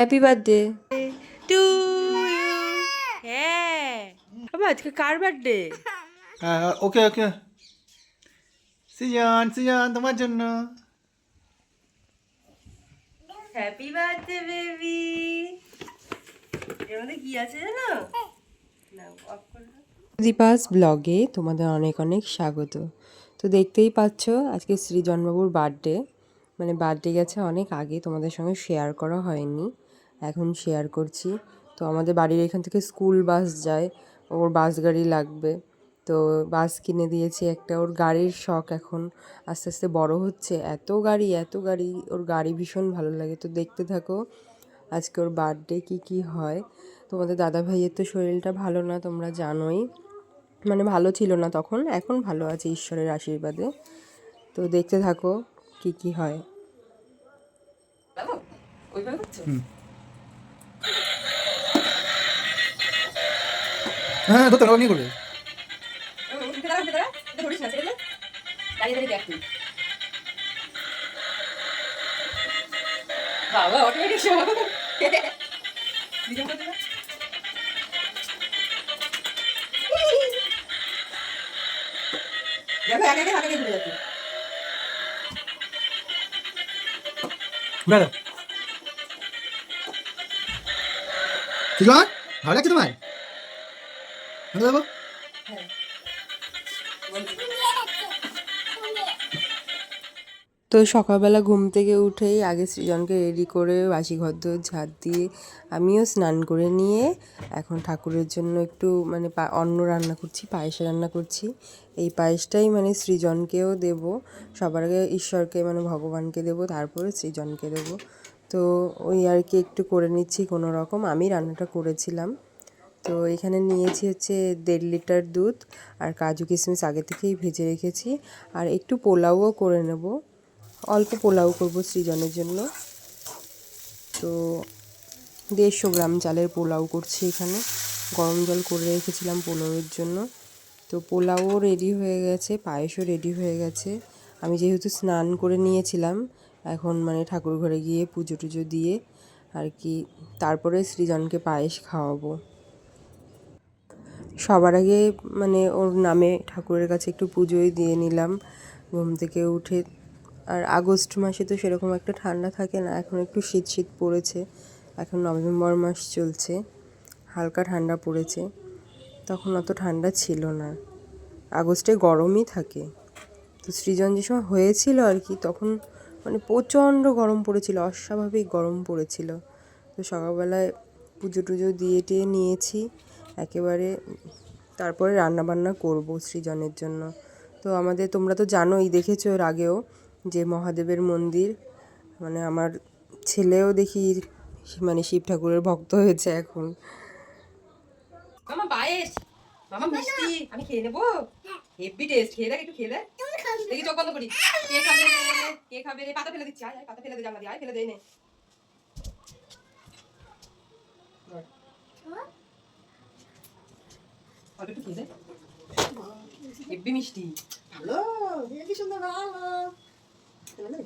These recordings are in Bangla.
হ্যাপি বার্থডে টু হ্যাঁ বাবা আজকে কার বার্থডে হ্যাঁ ওকে ওকে সিজন সিজন তোমার জন্য। হ্যাপি বার্থডে বেবি এর মধ্যে কি আছে জানো। দীপাস ব্লগে তোমাদের অনেক অনেক স্বাগত। তো দেখতেই পাচ্ছ আজকে শ্রী সৃজনবাবুর বার্থডে মানে বার্থডে গেছে অনেক আগে তোমাদের সঙ্গে শেয়ার করা হয়নি। এখন শেয়ার করছি। তো আমাদের বাড়ির এখান থেকে স্কুল বাস যায় ওর বাস গাড়ি লাগবে। তো বাস কিনে দিয়েছি একটা ওর গাড়ির শখ এখন আস্তে আস্তে বড় হচ্ছে। এত গাড়ি এত গাড়ি ওর গাড়ি ভীষণ ভালো লাগে। তো দেখতে থাকো আজকে ওর বার্থডে কি কি হয়। তোমাদের দাদা ভাইয়ের তো শরীরটা ভালো না তোমরা জানোই। মানে ভালো ছিল না তখন এখন ভালো আছে ঈশ্বরের আশীর্বাদে। তো দেখতে থাকো কি কি হয়। বাবু ওইভাবে হ্যাঁ ধরতে পারো নিয়ে করবে। বাবা অটোমেটিক সব। দেখো একে একে ঘুরে যাচ্ছে। ভালো লাগছে তোমার? ভালো তো সকালবেলা ঘুম থেকে উঠেই আগে সৃজনকে রেডি করে বাসি ঘর ঝাড় দিয়ে আমিও স্নান করে নিয়ে এখন ঠাকুরের জন্য একটু মানে অন্ন রান্না করছি, পায়েস রান্না করছি। এই পায়েসটাই মানে সৃজনকেও দেব। সবার আগে ঈশ্বরকে মানে ভগবানকে দেব, তারপরে সৃজনকে দেব। তো ওই আর কি একটু করে নিচ্ছি কোনো রকম। আমি রান্নাটা করেছিলাম। তো এখানে নিয়েছি হচ্ছে দেড় লিটার দুধ আর কাজু কিশমিশ আগে থেকেই ভেজে রেখেছি। আর একটু পোলাওও করে নেব। অল্প পোলাও করব সৃজনের জন্য। তো দেড়শো গ্রাম চালের পোলাও করছি এখানে। গরম জল করে রেখেছিলাম পোলাওয়ের জন্য। তো পোলাও রেডি হয়ে গেছে, পায়েসও রেডি হয়ে গেছে। আমি যেহেতু স্নান করে নিয়েছিলাম, এখন মানে ঠাকুর ঘরে গিয়ে পুজো টুজো দিয়ে আর কি, তারপরে সৃজনকে পায়েস খাওয়াবো। সবার আগে মানে ওর নামে ঠাকুরের কাছে একটু পুজোই দিয়ে নিলাম, ঘুম থেকে উঠে। আর আগস্ট মাসে তো সেরকম একটা ঠান্ডা থাকে না, এখন একটু শীত শীত পড়েছে, এখন নভেম্বর মাস চলছে, হালকা ঠান্ডা পড়েছে, তখন অত ঠান্ডা ছিল না। আগস্টে গরমই থাকে, তো সৃজন যে সময় হয়েছিল আর কি, তখন মানে প্রচণ্ড গরম পড়েছিল, অস্বাভাবিক গরম পড়েছিল। তো সকালবেলায় পুজো টুজো দিয়ে টিয়ে নিয়েছি একেবারে তারপরে রান্না বান্না করব সৃজনের জন্য। তো আমাদের তোমরা তো জানোই দেখেছ এর আগেও যে মহাদেবের মন্দির মানে আমার ছেলেও দেখি মানে শিব ঠাকুরের ভক্ত হয়েছে এখন। মামা পায়েস। মামা মিষ্টি। আমি খেয়ে নেব? হেভি টেস্ট খেয়ে দেখ একটু খেয়ে দেখ। দেখি চোখ বন্ধ করি। কে খাবে কে খাবে রে? পাতা ফেলে দিচ্ছি। আয় আয়, পাতা ফেলে দে জানলা দিয়ে। আয় ফেলে দে নে অল্প একটু খেয়ে দে মিষ্টি? ভালো হেভি সুন্দর ভালো।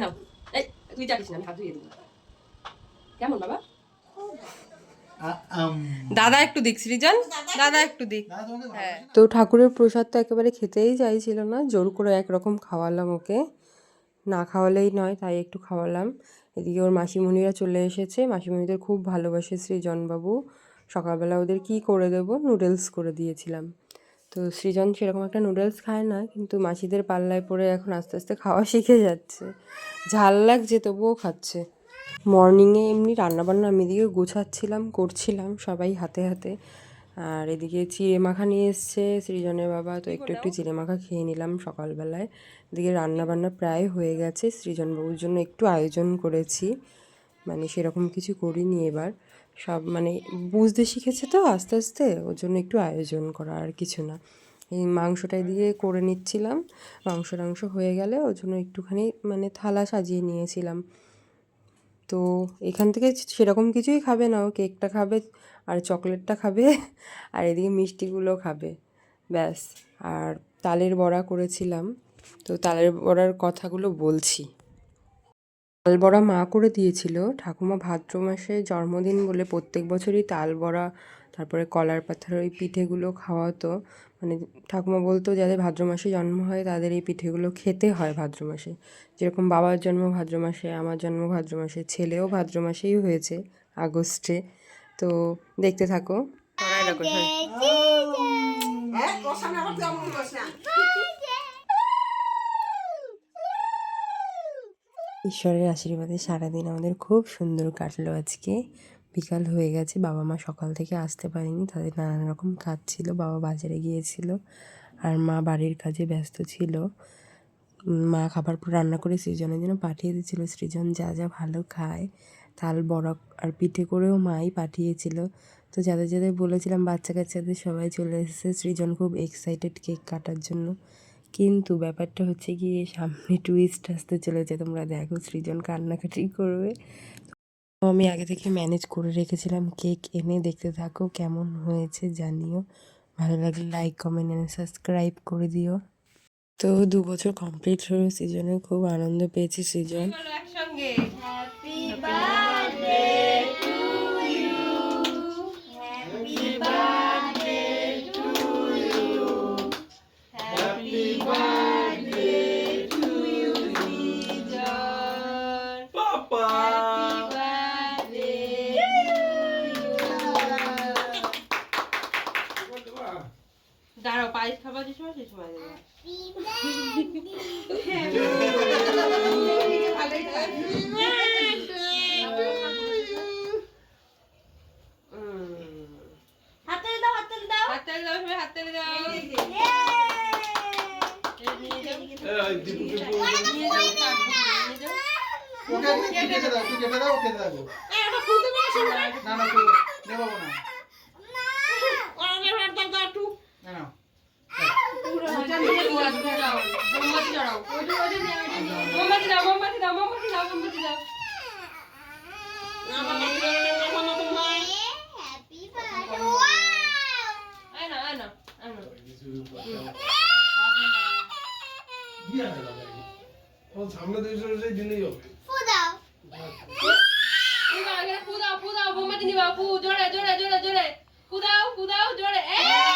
নাও এই তুই চাপিস না আমি হাত ধুয়ে দেবো। কেমন বাবা? দাদা একটু দিক সৃজন। দাদা একটু দিক। হ্যাঁ। তো ঠাকুরের প্রসাদ তো একেবারে খেতেই চাইছিল না জোর করে একরকম খাওয়ালাম ওকে। না খাওয়ালেই নয় তাই একটু খাওয়ালাম। এদিকে ওর মাসিমণিরা চলে এসেছে। মাসিমণিদের খুব ভালোবাসে সৃজনবাবু। সকালবেলা ওদের কি করে দেবো? নুডলস করে দিয়েছিলাম। তো সৃজন সেরকম একটা নুডলস খায় না, কিন্তু মাসিদের পাল্লায় পড়ে এখন আস্তে আস্তে খাওয়া শিখে যাচ্ছে। ঝাল লাগছে, তবুও খাচ্ছে। মর্নিংয়ে এমনি রান্নাবান্না আমি এদিকে গোছাচ্ছিলাম, করছিলাম সবাই হাতে হাতে। আর এদিকে চিড়ে মাখা নিয়ে এসছে সৃজনের বাবা। তো একটু একটু চিড়ে মাখা খেয়ে নিলাম সকালবেলায়। এদিকে রান্নাবান্না প্রায় হয়ে গেছে। সৃজনবাবুর জন্য একটু আয়োজন করেছি। মানে সেরকম কিছু করিনি এবার। সব মানে বুঝতে শিখেছে তো আস্তে আস্তে ওর জন্য একটু আয়োজন করা আর কিছু না। এই মাংসটা দিয়ে করে নিচ্ছিলাম। মাংস টাংস হয়ে গেলে ওর জন্য একটুখানি মানে থালা সাজিয়ে নিয়েছিলাম। তো এখান থেকে সেরকম কিছুই খাবে না, ও কেকটা খাবে আর চকলেটটা খাবে আর এদিকে মিষ্টিগুলো খাবে, ব্যাস। আর তালের বড়া করেছিলাম, তো তালের বড়ার কথাগুলো বলছি। তাল বড়া মা করে দিয়েছিল, ঠাকুমা ভাদ্র মাসে জন্মদিন বলে প্রত্যেক বছরই তাল বড়া তারপরে কলার পাতার ওই পিঠেগুলো খাওয়াতো। মানে ঠাকুমা বলতো, যাদের ভাদ্র মাসে জন্ম হয়, তাদের এই পিঠেগুলো খেতে হয় ভাদ্র মাসে। যেরকম বাবার জন্ম ভাদ্র মাসে, আমার জন্ম ভাদ্র মাসে, ছেলেও ভাদ্র মাসেই হয়েছে আগস্টে। তো দেখতে থাকো। ঈশ্বরের আশীর্বাদে সারাদিন আমাদের খুব সুন্দর কাটলো আজকে। বিকাল হয়ে গেছে, বাবা মা সকাল থেকে আসতে পারেনি, তাদের নানান রকম কাজ ছিল, বাবা বাজারে গিয়েছিল আর মা বাড়ির কাজে ব্যস্ত ছিল। মা খাবার রান্না করে সৃজনের জন্য পাঠিয়ে দিয়েছিল, সৃজন যা যা ভালো খায়, তাল বড়া আর পিঠে করেও মাই পাঠিয়েছিল। তো যাদের যাদের বলেছিলাম বাচ্চা কাচ্চাদের সবাই চলে এসেছে, সৃজন খুব এক্সাইটেড কেক কাটার জন্য। কিন্তু ব্যাপারটা হচ্ছে গিয়ে সামনে টুইস্ট আসতে চলেছে, তোমরা দেখো সৃজন কান্নাকাটি করবে। আমি আগে থেকে ম্যানেজ করে রেখেছিলাম। কেক এনে দেখতে থাকো কেমন হয়েছে, জানিও। ভালো লাগলে লাইক, কমেন্ট এনে সাবস্ক্রাইব করে দিও। তো দু বছর কমপ্লিট হলো, সিজনে খুব আনন্দ পেয়েছি, সিজন। একসঙ্গে খুলতে পারছিস না না না না না সামনে দুইশো সেই দিলেই হবে ফু দাও এখানে ফু দাও ফু দাও মোমবাতি নিবা ফু জোরে জোরে জোরে জোরে ফু দাও জোরে এই!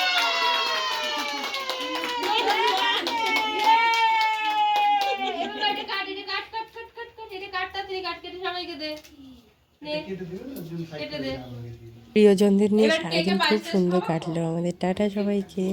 দে। প্রিয়জনদের নিয়ে সারাদিন খুব সুন্দর কাটলো আমাদের। টাটা সবাইকে।